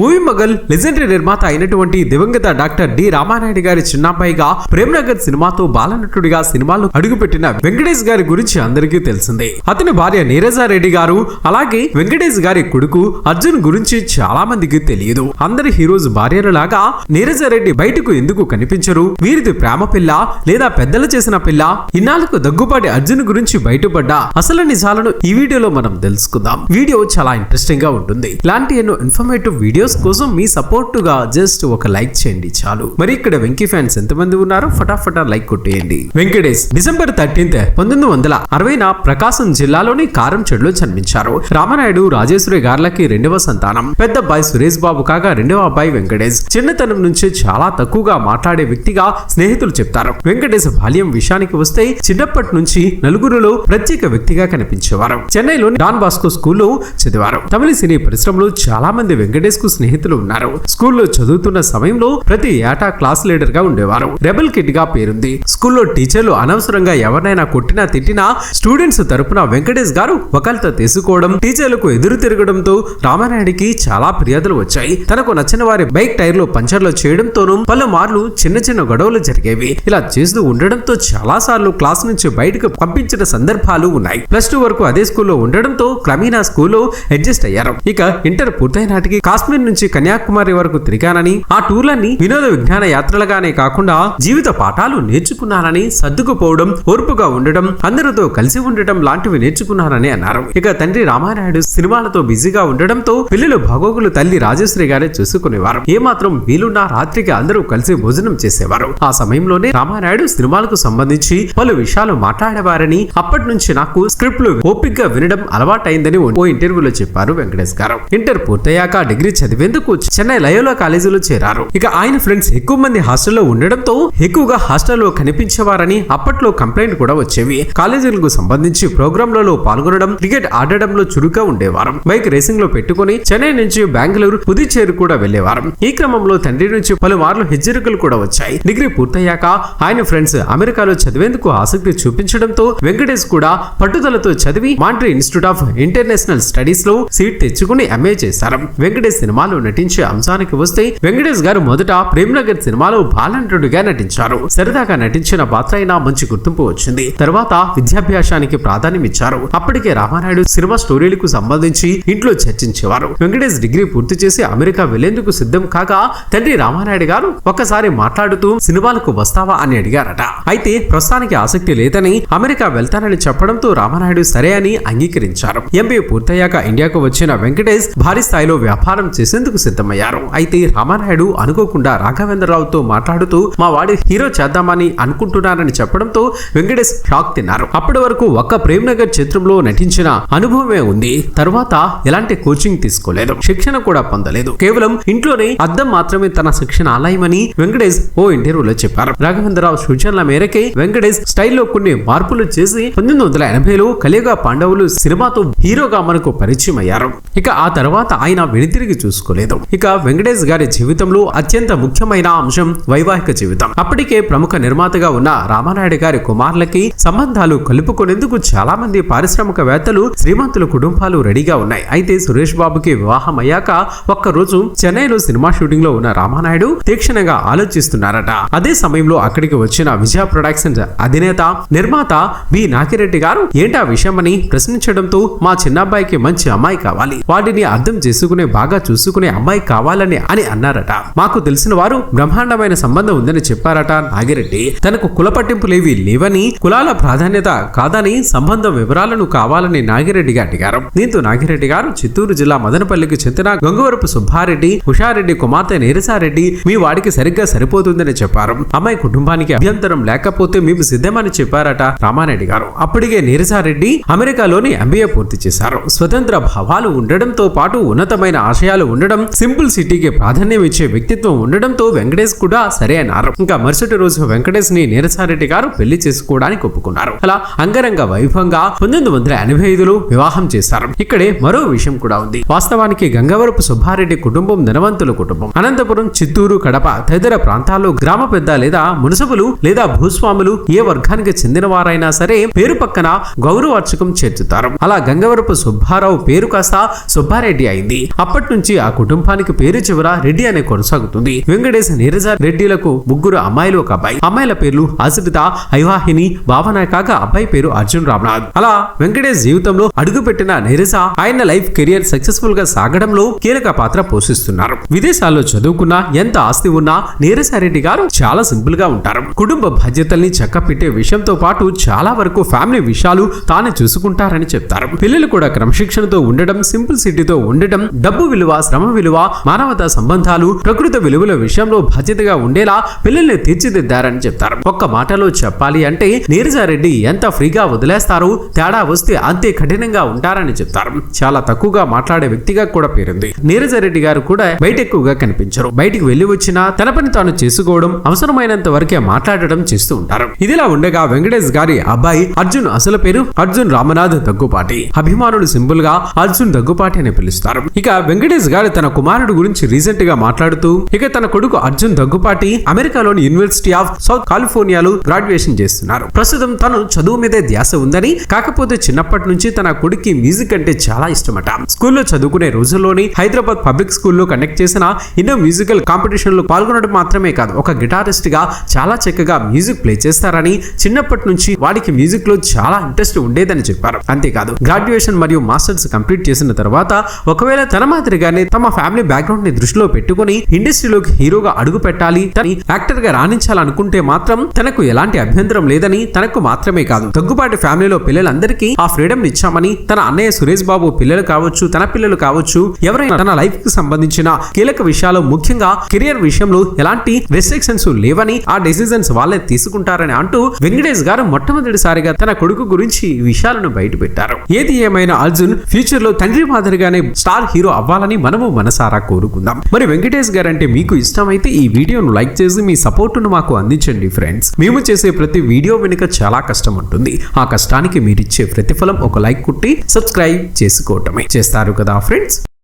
Movie Magal legendary నిర్మాత అయినటువంటి దివంగత డాక్టర్ డి రామానాయుడు గారి చిన్నబ్బాయిగా ప్రేమనగర్ సినిమాతో బాలనటుడిగా సినిమాలు అడుగుపెట్టిన వెంకటేష్ గారి గురించి అందరికీ తెలిసిందే. అతని భార్య నీరజారెడ్డి గారు అలాగే వెంకటేష్ గారి కొడుకు అర్జున్ గురించి చాలా మందికి తెలియదు. అందరి హీరోస్ భార్యలలాగా నీరజారెడ్డి బయటకు ఎందుకు కనిపించరు? వీరిది ప్రేమ పిల్ల లేదా పెద్దలు చేసిన పిల్ల? ఇన్నాళ్ళకు దగ్గుపాటి అర్జున్ గురించి బయటపడ్డ అసలు నిజాలను ఈ వీడియోలో మనం తెలుసుకుందాం. వీడియో చాలా ఇంట్రెస్టింగ్గా ఉంటుంది. ఇలాంటి ఎన్నో ఇన్ఫర్మేటివ్ వీడియోస్ కోసం మీ సపోర్టుగా జస్ట్ ఒక లైక్ చేయండి చాలు. మరి ఇక్కడ వెంకీ ఫ్యాన్స్ ఎంతమంది ఉన్నారో ఫటాఫటా లైక్ కొట్టేయండి. వెంకటేష్ డిసెంబర్ థర్టీన్త్ పంతొమ్మిది వందల అరవైన ప్రకాశం జిల్లాలోని కారం చెడులో జన్మించారు. రామనాయుడు రాజేశ్వరి గార్లకి రెండవ సంతానం. పెద్ద అబ్బాయి సురేష్ బాబు కాగా రెండవ అబ్బాయి వెంకటేష్. చిన్నతనం నుంచి చాలా తక్కువగా మాట్లాడే వ్యక్తిగా స్నేహితులు చెప్తారు. వెంకటేష్ బాల్యం విషయానికి వస్తే చిన్నప్పటి నుంచి నలుగురులో ప్రత్యేక వ్యక్తిగా కనిపించేవారు. చెన్నైలోని డాన్ బాస్కో స్కూల్లో చదివారు. తమిళ సినీ పరిశ్రమలో చాలా మంది వెంకటేష్కు స్నేహితులు ఉన్నారు. స్కూల్లో చదువుతున్న సమయంలో ప్రతి ఏటా క్లాస్ లీడర్గా ఉండేవారు. రెబల్ కిడ్గా పేరుంది. స్కూల్లో టీచర్లు అనవసరంగా ఎవరినైనా కొట్టినా తిట్టినా స్టూడెంట్స్ తరపున వెంకటేష్ గారు ఒకరిత తీసుకోవడం టీచర్లకు ఎదురు తిరగడంతో రామానాయుడికి చాలా ఫిర్యాదులు వచ్చాయి. తనకు నచ్చిన వారి బైక్ టైర్లు పంచర్లు చేయడంతోనూ పలుమార్లు చిన్న చిన్న గొడవలు జరిగేవి. ఇలా చేస్తూ ఉండడంతో చాలా సార్లు క్లాస్ నుంచి బయటకు పంపించిన సందర్భాలు ఉన్నాయి. ప్లస్ టూ వరకు అదే స్కూల్లో ఉండడంతో క్రమేణా స్కూల్లో అడ్జస్ట్ అయ్యారు. ఇక ఇంటర్ పూర్తయినాటికి కాశ్మీర్ కాశ్మీర్ నుంచి కన్యాకుమారి వరకు తిరిగానని ఆ టూర్లన్నీ వినోద విజ్ఞాన యాత్రలుగానే కాకుండా జీవిత పాఠాలు నేర్చుకున్నానని సర్దుకుపోవడం ఓర్పుగా ఉండడం అందరితో కలిసి ఉండటం లాంటివి నేర్చుకున్నానని అన్నారు. ఇక తండ్రి రామానాయుడు సినిమాలతో బిజీగా ఉండడంతో పిల్లలు భగోగులు తల్లి రాజేశ్వరి గారే చూసుకునేవారు. ఏమాత్రం వీలున్నా రాత్రికి అందరూ కలిసి భోజనం చేసేవారు. ఆ సమయంలోనే రామానాయుడు సినిమాలకు సంబంధించి పలు విషయాలు మాట్లాడేవారని అప్పటి నుంచి నాకు స్క్రిప్ట్లు ఓపిక్గా వినడం అలవాటైందని ఓ ఇంటర్వ్యూలో చెప్పారు వెంకటేష్ గారు. ఇంటర్ పూర్తయ్యాక డిగ్రీ చదివి చదివేందుకు చెన్నై లయోలా కాలేజీలో చేరారు. ఇక ఆయన ఫ్రెండ్స్ ఎక్కువ మంది హాస్టల్లో ఉండడంతో ఎక్కువగా హాస్టల్లో కనిపించేవారని అప్పట్లో కంప్లైంట్ కూడా వచ్చేవి. కాలేజీలకు సంబంధించి ప్రోగ్రాంలలో పాల్గొనడం క్రికెట్ ఆడడంలో చురుగ్గా ఉండేవారు. బైక్ రేసింగ్లో పెట్టుకుని చెన్నై నుంచి బెంగళూరు పుదుచ్చేరి కూడా వెళ్ళేవారు ఈ క్రమంలో తండ్రి నుంచి పలుమార్లు హెచ్చరికలు కూడా వచ్చాయి. డిగ్రీ పూర్తయ్యాక ఆయన ఫ్రెండ్స్ అమెరికాలో చదివేందుకు ఆసక్తి చూపించడంతో వెంకటేష్ కూడా పట్టుదలతో చదివి మాంట్రీ ఇన్స్టిట్యూట్ ఆఫ్ ఇంటర్నేషనల్ స్టడీస్లో సీట్ తెచ్చుకుని ఎంఏ చేశారు. వెంకటేష్ సినిమాలో నటించే అంశానికి వస్తే వెంకటేష్ గారు మొదట ప్రేమ్నగర్ సినిమాలో బాలనటుడిగా నటించారు. సరదాగా నటించిన పాత్ర అయినా మంచి గుర్తింపు వచ్చింది. తర్వాత విద్యాభ్యాసానికి ప్రాధాన్యం ఇచ్చారు. అప్పటికే రామానాయుడు సినిమా స్టోరీలకు సంబంధించి ఇంట్లో చర్చించేవారు. వెంకటేష్ డిగ్రీ పూర్తి చేసి అమెరికా వెళ్ళేందుకు సిద్ధం కాగా తండ్రి రామానాయుడు గారు ఒక్కసారి మాట్లాడుతూ సినిమాలకు వస్తావా? అని అడిగారట. అయితే ప్రస్తుతానికి ఆసక్తి లేదని అమెరికా వెళ్తానని చెప్పడంతో రామానాయుడు సరే అని అంగీకరించారు. ఎంబీఏ పూర్తయ్యాక ఇండియాకు వచ్చిన వెంకటేష్ భారీ స్థాయిలో వ్యాపారం చేసేందుకు సిద్ధమయ్యారు. అయితే రామానాయుడు అనుకోకుండా రాఘవేంద్రరావుతో మాట్లాడుతూ మా వాడి హీరో చేద్దామని అనుకుంటున్నారని చెప్పడంతో వెంకటేష్ షాక్ తిన్నారు. అప్పటి వరకు ఒక్క ప్రేమ్ నగర్ చిత్రంలో నటించిన అనుభవమే ఉంది. తర్వాత ఎలాంటి కోచింగ్ తీసుకోలేదు. శిక్షణ కూడా పొందలేదు. కేవలం ఇంట్లోనే అద్దం మాత్రమే తన శిక్షణ ఆలయమని వెంకటేష్ ఓ ఇంటర్వ్యూలో చెప్పారు. రాఘవేంద్రరావు సూచనల మేరకే వెంకటేష్ స్టైల్లో కొన్ని మార్పులు చేసి పంతొమ్మిది వందల ఎనభైలో కలియుగ పాండవులు సినిమాతో హీరోగా మనకు పరిచయం అయ్యారు ఇక ఆ తర్వాత ఆయన వెనుతిరిగి చూసుకోలేదు. ఇక వెంకటేష్ గారి జీవితంలో అత్యంత ముఖ్యమైన అంశం వైవాహిక జీవితం. అప్పటికే ప్రముఖ నిర్మాతగా ఉన్న రామానాయుడు గారి కుమారులకి సంబంధాలు కలుపుకునేందుకు చాలా మంది పారిశ్రామికవేత్తలు శ్రీమంతుల కుటుంబాలు రెడీగా ఉన్నాయి. అయితే సురేష్ బాబుకి వివాహం అయ్యాక ఒక్క రోజు చెన్నైలో సినిమా షూటింగ్లో ఉన్న రామానాయుడు తీక్షణంగా ఆలోచిస్తున్నారట. అదే సమయంలో అక్కడికి వచ్చిన విజయ ప్రొడక్షన్స్ అధినేత నిర్మాత బి. నాగిరెడ్డి గారు ఏంటా విషయమని ప్రశ్నించడంతో మా చిన్నబ్బాయికి మంచి అమ్మాయి కావాలి. వాటిని అర్థం చేసుకునే బాగా చూసుకునే అమ్మాయి కావాలని అని అన్నారట. మాకు తెలిసిన వారు బ్రహ్మాండమైన సంబంధం ఉందని చెప్పారట. నాగిరెడ్డి తనకు కుల పట్టింపులేవి లేవని కులాల ప్రాధాన్యత కాదని సంబంధం వివరాలను కావాలని నాగిరెడ్డి అడిగారు. దీంతో నాగిరెడ్డి గారు చిత్తూరు జిల్లా మదనపల్లికి చెందిన గంగవరపు సుబ్బారెడ్డి ఉషారెడ్డి కుమార్తె నీరసారెడ్డి మీ వాడికి సరిగ్గా సరిపోతుందని చెప్పారు. అమ్మాయి కుటుంబానికి అభ్యంతరం లేకపోతే మేము సిద్ధమని చెప్పారట రామారెడ్డి గారు. అప్పటికే నీరసారెడ్డి అమెరికాలోని ఎంబీఏ పూర్తి చేశారు. స్వతంత్ర భావాలు ఉండడంతో పాటు ఉన్నతమైన ఆశయాలు ఉండడం సింపుల్ సిటీకి ప్రాధాన్యం ఇచ్చే వ్యక్తిత్వం ఉండడంతో వెంకటేష్ కూడా సరే అన్నారు. ఇంకా మరుసటి రోజు వెంకటేష్ని నీరసారెడ్డి గారు పెళ్ళి చేసుకోవడానికి ఒప్పుకున్నారు. అలా అంగరంగ వైభవంగా పంతొమ్మిది వందల ఎనభై ఐదులో వివాహం చేశారు. ఇక్కడే మరో విషయం కూడా ఉంది. వాస్తవానికి గంగవరపు సుబ్బారెడ్డి కుటుంబం ధనవంతుల కుటుంబం. అనంతపురం చిత్తూరు కడప తదితర ప్రాంతాల్లో గ్రామ పెద్ద లేదా మున్సబులు లేదా భూస్వాములు ఏ వర్గానికి చెందిన వారైనా సరే పేరు పక్కన గౌరవార్చకం చేర్చుతారు. అలా గంగవరపు సుబ్బారావు పేరు కాస్త సుబ్బారెడ్డి అయింది. అప్పటి నుంచి ఆ కుటుంబానికి పేరు చివర రెడ్డి అనే కొనసాగుతుంది. వెంకటేశ్ నీరజ రెడ్డిలకు ముగ్గురు అమ్మాయిలు ఒక అబ్బాయి. అమ్మాయిల పేర్లు అసిత ఐవాహిని భావన కాక అబ్బాయి పేరు అర్జున్ రామ్నాథ్. అలా వెంకటేష్ జీవితంలో అడుగుపెట్టిన నీరజ ఆయన లైఫ్ కెరియర్ సక్సెస్ఫుల్గా సాగడంలో కీలక పాత్ర పోషిస్తున్నారు. విదేశాల్లో చదువుకున్నా ఎంత ఆస్తి ఉన్నా నీరసారెడ్డి గారు చాలా సింపుల్గా ఉంటారు. కుటుంబ బాధ్యతల్ని చక్కపెట్టే విషయంతో పాటు చాలా వరకు ఫ్యామిలీ విషయాలు తానే చూసుకుంటారని చెప్తారు. పిల్లలు కూడా క్రమశిక్షణతో ఉండడం సింపుల్ సిటీతో ఉండడం డబ్బు విలువ శ్రమ విలువ మానవతా సంబంధాలు ప్రకృతి విలువల విషయంలో బాధ్యతగా ఉండేలా పిల్లల్ని తీర్చిదిద్దారని చెప్తారు. ఒక్క మాటలో చెప్పాలి అంటే నీరజారెడ్డి ఎంత ఫ్రీగా వదిలేస్తారు? తేడా వస్తే అంతే కఠినంగా ఉంటారని చెప్తారు. చాలా తక్కువగా మాట్లాడే వ్యక్తిగా కూడా పేరుంది. నీరజారెడ్డి గారు కూడా బయట ఎక్కువగా కనిపించరు. బయటికి వెళ్ళి వచ్చినా తన పని తాను చేసుకోవడం అవసరమైనంత వరకే మాట్లాడడం చేస్తూ ఉంటారు. ఇదిలా ఉండగా వెంకటేష్ గారి అబ్బాయి అర్జున్ అసలు పేరు? అర్జున్ రామనాథ్ దగ్గుపాటి. అభిమానులు సింపుల్గా అర్జున్ దగ్గుపాటి అని పిలుస్తారు. ఇక వెంకటేష్ గారు తన కుమారుడు గురించి రీసెంట్గా మాట్లాడుతూ ఇక తన కొడుకు అర్జున్ దగ్గుపాటి అమెరికాలోని యూనివర్సిటీ ఆఫ్ సౌత్ కాలిఫోర్నియాలో గ్రాడ్యుయేషన్ చేస్తున్నారు. ప్రస్తుతం తను చదువు మీదే ధ్యాస ఉందని కాకపోతే చిన్నప్పటి నుంచి తన కొడుక్కి మ్యూజిక్ అంటే చాలా ఇష్టమట. స్కూల్లో చదువుకునే రోజుల్లోని హైదరాబాద్ పబ్లిక్ స్కూల్లో కండక్ట్ చేసిన ఎన్నో మ్యూజికల్ కాంపిటీషన్లో పాల్గొనడం మాత్రమే కాదు ఒక గిటారిస్ట్గా చాలా చక్కగా మ్యూజిక్ ప్లే చేస్తారని చిన్నప్పటి నుంచి వాడికి మ్యూజిక్లో చాలా ఇంట్రెస్ట్ ఉండేదని చెప్పారు. అంతేకాదు గ్రాడ్యుయేషన్ మరియు మాస్టర్స్ కంప్లీట్ చేసిన తర్వాత ఒకవేళ తన మాదిరిగానే తమ ఫ్యామిలీ బ్యాక్గ్రౌండ్ని దృష్టిలో పెట్టుకుని ఇండస్ట్రీలోకి హీరోగా అడుగు పెట్టాలి. తని యాక్టర్గా రాణించాలనుకుంటే మాత్రం తనకు ఎలాంటి అభ్యంతరం లేదని తనకు మాత్రమే కాదు. దగ్గుబాటి ఫ్యామిలీలో పిల్లలందరికీ ఆ ఫ్రీడమ్ ఇచ్చామని తన అన్నయ్య సురేష్ బాబు పిల్లలు కావచ్చు తన పిల్లలు కావచ్చు ఎవరైనా తన లైఫ్కి సంబంధించిన కీలక విషయాలు ముఖ్యంగా కెరియర్ విషయంలో ఎలాంటి రెస్ట్రిక్షన్స్ లేవని ఆ డెసిజన్స్ వాళ్ళే తీసుకుంటారని అంటూ వెంకటేష్ గారు మొట్టమొదటిసారిగా తన కొడుకు గురించి ఈ విషయాలను బయట పెట్టారు ఏది ఏమైనా అర్జున్ ఫ్యూచర్లో తండ్రి మాదిరిగానే స్టార్ హీరో అవ్వాలని మనం మనము మనసారా కోరుకుందాం. మరి వెంకటేష్ గారంటే మీకు ఇష్టమైతే ఈ వీడియోను లైక్ చేసి మీ సపోర్టును మాకు అందించండి ఫ్రెండ్స్. మేము చేసే ప్రతి వీడియో వెనుక చాలా కష్టం ఉంటుంది. ఆ కష్టానికి మీరిచ్చే ప్రతిఫలం ఒక లైక్ కుట్టి సబ్స్క్రైబ్ చేసుకోవటమే. చేస్తారు కదా ఫ్రెండ్స్?